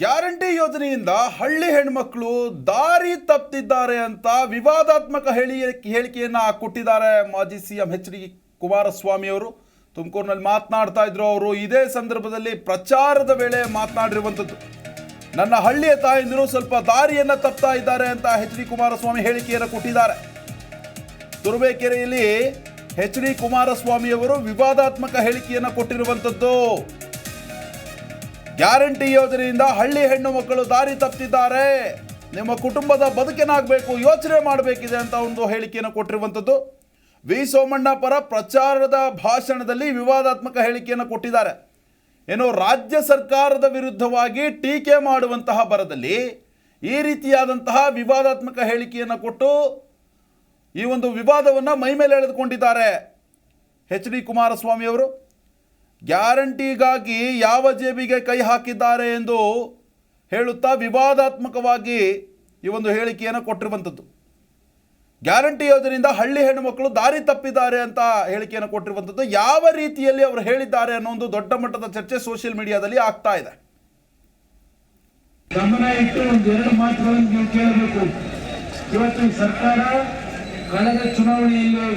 Guarantee ಯೋಜನೆಯಿಂದ ಹಳ್ಳಿ ಹೆಣ್ಮಕ್ಳು ದಾರಿ ತಪ್ಪಿದ್ದಾರೆ ಅಂತ ವಿವಾದಾತ್ಮಕ ಹೇಳಿ ಹೇಳಿಕೆಯನ್ನ ಕೊಟ್ಟಿದ್ದಾರೆ ಮಾಜಿ ಸಿಎಂ ಎಚ್ ಡಿ ಕುಮಾರಸ್ವಾಮಿ ಅವರು. ತುಮಕೂರಿನಲ್ಲಿ ಮಾತನಾಡ್ತಾ ಇದ್ರು ಅವರು. ಇದೇ ಸಂದರ್ಭದಲ್ಲಿ ಪ್ರಚಾರದ ವೇಳೆ ಮಾತನಾಡಿರುವಂಥದ್ದು ನನ್ನ ಹಳ್ಳಿಯ ತಾಯಂದಿರು ಸ್ವಲ್ಪ ದಾರಿಯನ್ನು ತಪ್ತಾ ಇದ್ದಾರೆ ಅಂತ ಎಚ್ ಡಿ ಕುಮಾರಸ್ವಾಮಿ ಹೇಳಿಕೆಯನ್ನು ಕೊಟ್ಟಿದ್ದಾರೆ. ತುರುಬೇಕೆರೆಯಲ್ಲಿ ಎಚ್ ಡಿ ಕುಮಾರಸ್ವಾಮಿ ಅವರು ವಿವಾದಾತ್ಮಕ ಹೇಳಿಕೆಯನ್ನು ಕೊಟ್ಟಿರುವಂಥದ್ದು ಗ್ಯಾರಂಟಿ ಯೋಜನೆಯಿಂದ ಹಳ್ಳಿ ಹೆಣ್ಣು ಮಕ್ಕಳು ದಾರಿ ತಪ್ಪಿದ್ದಾರೆ ನಿಮ್ಮ ಕುಟುಂಬದ ಬದುಕೇನಾಗಬೇಕು, ಯೋಚನೆ ಮಾಡಬೇಕಿದೆ ಅಂತ ಒಂದು ಹೇಳಿಕೆಯನ್ನು ಕೊಟ್ಟಿರುವಂಥದ್ದು. ವಿ. ಸೋಮಣ್ಣ ಪರ ಪ್ರಚಾರದ ಭಾಷಣದಲ್ಲಿ ವಿವಾದಾತ್ಮಕ ಹೇಳಿಕೆಯನ್ನು ಕೊಟ್ಟಿದ್ದಾರೆ. ಏನು ರಾಜ್ಯ ಸರ್ಕಾರದ ವಿರುದ್ಧವಾಗಿ ಟೀಕೆ ಮಾಡುವಂತಹ ಬರದಲ್ಲಿ ಈ ರೀತಿಯಾದಂತಹ ವಿವಾದಾತ್ಮಕ ಹೇಳಿಕೆಯನ್ನು ಕೊಟ್ಟು ಈ ಒಂದು ವಿವಾದವನ್ನು ಮೈಮೇಲೆ ಎಳೆದುಕೊಂಡಿದ್ದಾರೆ. ಎಚ್ ಡಿ ಕುಮಾರಸ್ವಾಮಿ ಅವರು ಗ್ಯಾರಂಟಿಗಾಗಿ ಯಾವ ಜೇಬಿಗೆ ಕೈ ಹಾಕಿದ್ದಾರೆ ಎಂದು ಹೇಳುತ್ತಾ ವಿವಾದಾತ್ಮಕವಾಗಿ ಈ ಒಂದು ಹೇಳಿಕೆಯನ್ನು ಕೊಟ್ಟಿರುವಂಥದ್ದು. ಗ್ಯಾರಂಟಿ ಯೋಜನೆಯಿಂದ ಹಳ್ಳಿ ಹೆಣ್ಣುಮಕ್ಕಳು ದಾರಿ ತಪ್ಪಿದ್ದಾರೆ ಅಂತ ಹೇಳಿಕೆಯನ್ನು ಕೊಟ್ಟಿರುವಂಥದ್ದು. ಯಾವ ರೀತಿಯಲ್ಲಿ ಅವರು ಹೇಳಿದ್ದಾರೆ ಅನ್ನೋ ಒಂದು ದೊಡ್ಡ ಮಟ್ಟದ ಚರ್ಚೆ ಸೋಷಿಯಲ್ ಮೀಡಿಯಾದಲ್ಲಿ ಆಗ್ತಾ ಇದೆ. ಗಮನ ಇಟ್ಟು ಎರಡು ಮಾತುಗಳನ್ನು ನೀವು ಕೇಳಬೇಕು. ಇವತ್ತು ಸರ್ಕಾರ ಕಳೆದ ಚುನಾವಣೆಯಲ್ಲಿ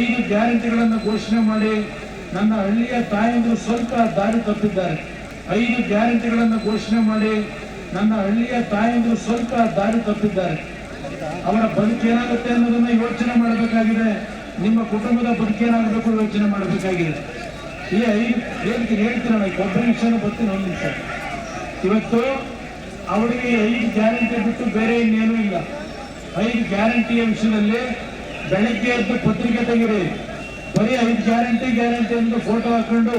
ಐದು ಗ್ಯಾರಂಟಿಗಳನ್ನು ಘೋಷಣೆ ಮಾಡಿ ನನ್ನ ಹಳ್ಳಿಯ ತಾಯಂದಿರು ಸ್ವಲ್ಪ ದಾರಿ ತಪ್ಪಿದ್ದಾರೆ. ಐದು ಗ್ಯಾರಂಟಿಗಳನ್ನು ಘೋಷಣೆ ಮಾಡಿ ನನ್ನ ಹಳ್ಳಿಯ ತಾಯಂದಿರು ಸ್ವಲ್ಪ ದಾರಿ ತಪ್ಪಿದ್ದಾರೆ. ಅವರ ಬದುಕೇನಾಗುತ್ತೆ ಅನ್ನೋದನ್ನು ಯೋಚನೆ ಮಾಡಬೇಕಾಗಿದೆ. ನಿಮ್ಮ ಕುಟುಂಬದ ಬದುಕೇನಾಗಬೇಕು ಯೋಚನೆ ಮಾಡಬೇಕಾಗಿದೆ. ಈ ಐದು ಹೇಳ್ತೀನಿ ಹೇಳ್ತೀರಣ್ಣ ಒಬ್ಬ ನಿಮಿಷನೂ ಬರ್ತೀನಿ ಒಂದು ನಿಮಿಷ. ಇವತ್ತು ಅವರಿಗೆ ಐದು ಗ್ಯಾರಂಟಿ ಬಿಟ್ಟು ಬೇರೆ ಇನ್ನೇನೂ ಇಲ್ಲ. ಐದು ಗ್ಯಾರಂಟಿಯ ವಿಷಯದಲ್ಲಿ ಬೆಳಗ್ಗೆ ಎದ್ದು ಪತ್ರಿಕೆ ತೆಗಿರಿ ಬರೀ ಐದು ಗ್ಯಾರಂಟಿ ಗ್ಯಾರಂಟಿ ಅಂತ ಫೋಟೋ ಹಾಕೊಂಡು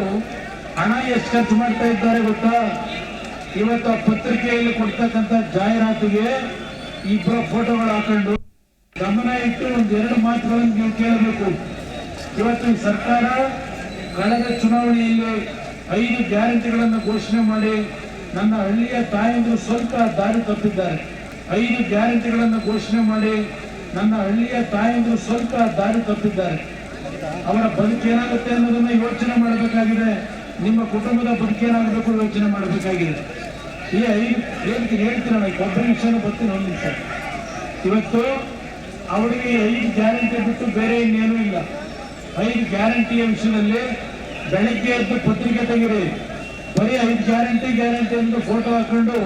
ಹಣ ಎಷ್ಟು ಖರ್ಚು ಮಾಡ್ತಾ ಇದ್ದಾರೆ ಗೊತ್ತಾ? ಇವತ್ತು ಆ ಪತ್ರಿಕೆಯಲ್ಲಿ ಕೊಡ್ತಕ್ಕಂಥ ಜಾಹೀರಾತಿಗೆ ಇಬ್ಬರ ಫೋಟೋಗಳು ಹಾಕೊಂಡು ಗಮನ ಇಟ್ಟು ಎರಡು ಮಾತುಗಳನ್ನು ನೀವು ಕೇಳಬೇಕು. ಇವತ್ತು ಸರ್ಕಾರ ಕಳೆದ ಚುನಾವಣೆಯಲ್ಲಿ ಐದು ಗ್ಯಾರಂಟಿಗಳನ್ನು ಘೋಷಣೆ ಮಾಡಿ ನನ್ನ ಹಳ್ಳಿಯ ತಾಯಿಂದು ಸ್ವಲ್ಪ ದಾರಿ ತಪ್ಪಿದ್ದಾರೆ. ಐದು ಗ್ಯಾರಂಟಿಗಳನ್ನು ಘೋಷಣೆ ಮಾಡಿ ನನ್ನ ಹಳ್ಳಿಯ ತಾಯಿಂದು ಸ್ವಲ್ಪ ದಾರಿ ತಪ್ಪಿದ್ದಾರೆ. ಅವರ ಬದುಕೇನಾಗುತ್ತೆ ಅನ್ನೋದನ್ನ ಯೋಚನೆ ಮಾಡಬೇಕಾಗಿದೆ. ನಿಮ್ಮ ಕುಟುಂಬದ ಬದುಕೇನಾಗಬೇಕು ಯೋಚನೆ ಮಾಡಬೇಕಾಗಿದೆ. ಈ ಐದು ಹೇಳ್ತೀನಿ ಹೇಳ್ತೀರಣ್ಣ ಒಬ್ಬ ನಿಮಿಷನೂ ಬರ್ತೀನಿ, ಒಂದು ನಿಮಿಷ. ಇವತ್ತು ಅವರಿಗೆ ಐದು ಗ್ಯಾರಂಟಿ ಬಿಟ್ಟು ಬೇರೆ ಇನ್ನೇನೂ ಇಲ್ಲ. ಐದು ಗ್ಯಾರಂಟಿಯ ವಿಷಯದಲ್ಲಿ ಬೆಳಗ್ಗೆ ಎದ್ದು ಪತ್ರಿಕೆ ತೆಗಿರಿ. ಬರೀ ಐದು ಗ್ಯಾರಂಟಿ ಗ್ಯಾರಂಟಿ ಅಂತ ಫೋಟೋ ಹಾಕೊಂಡು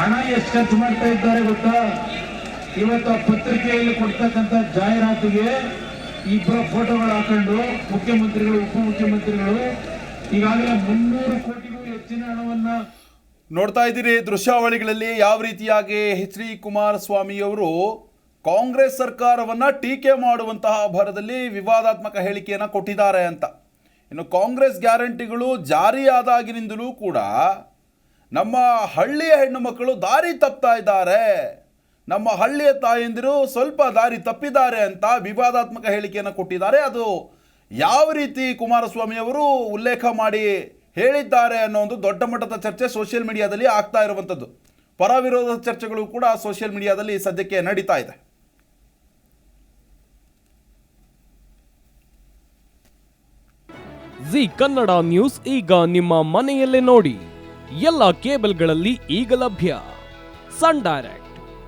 ಹಣ ಎಷ್ಟು ಖರ್ಚು ಮಾಡ್ತಾ ಇದ್ದಾರೆ ಗೊತ್ತಾ? ಇವತ್ತು ಆ ಪತ್ರಿಕೆಯಲ್ಲಿ ಕೊಡ್ತಕ್ಕಂಥ ಜಾಹೀರಾತಿಗೆ ಇಬ್ಬರ ಫೋಟೋಗಳು ಹಾಕೊಂಡು ಮುಖ್ಯಮಂತ್ರಿಗಳು ಉಪಮುಖ್ಯಮಂತ್ರಿಗಳು ಈಗಾಗಲೇ ಮುನ್ನೂರು ಕೋಟಿಗೂ ಹೆಚ್ಚಿನ ಹಣವನ್ನ ನೋಡ್ತಾ ಇದ್ದೀರಿ ದೃಶ್ಯಾವಳಿಗಳಲ್ಲಿ ಯಾವ ರೀತಿಯಾಗಿ ಎಚ್ ಡಿ ಕುಮಾರಸ್ವಾಮಿಯವರು ಕಾಂಗ್ರೆಸ್ ಸರ್ಕಾರವನ್ನು ಟೀಕೆ ಮಾಡುವಂತಹ ಭರದಲ್ಲಿ ವಿವಾದಾತ್ಮಕ ಹೇಳಿಕೆಯನ್ನು ಕೊಟ್ಟಿದ್ದಾರೆ ಅಂತ. ಇನ್ನು ಕಾಂಗ್ರೆಸ್ ಗ್ಯಾರಂಟಿಗಳು ಜಾರಿಯಾದಾಗಿನಿಂದಲೂ ಕೂಡ ನಮ್ಮ ಹಳ್ಳಿಯ ಹೆಣ್ಣು ಮಕ್ಕಳು ದಾರಿ ತಪ್ತಾ ಇದ್ದಾರೆ. ನಮ್ಮ ಹಳ್ಳಿಯ ತಾಯಂದಿರು ಸ್ವಲ್ಪ ದಾರಿ ತಪ್ಪಿದ್ದಾರೆ ಅಂತ ವಿವಾದಾತ್ಮಕ ಹೇಳಿಕೆಯನ್ನು ಕೊಟ್ಟಿದ್ದಾರೆ. ಅದು ಯಾವ ರೀತಿ ಕುಮಾರಸ್ವಾಮಿ ಅವರು ಉಲ್ಲೇಖ ಮಾಡಿ ಹೇಳಿದ್ದಾರೆ ಅನ್ನೋ ಒಂದು ದೊಡ್ಡ ಮಟ್ಟದ ಚರ್ಚೆ ಸೋಷಿಯಲ್ ಮೀಡಿಯಾದಲ್ಲಿ ಆಗ್ತಾ ಇರುವಂಥದ್ದು. ಪರ ವಿರೋಧ ಚರ್ಚೆಗಳು ಕೂಡ ಸೋಷಿಯಲ್ ಮೀಡಿಯಾದಲ್ಲಿ ಸದ್ಯಕ್ಕೆ ನಡೀತಾ ಇದೆ. ಜಿ ಕನ್ನಡ ನ್ಯೂಸ್ ಈಗ ನಿಮ್ಮ ಮನೆಯಲ್ಲೇ ನೋಡಿ. ಎಲ್ಲ ಕೇಬಲ್ಗಳಲ್ಲಿ ಈಗ ಲಭ್ಯ. Sun Direct.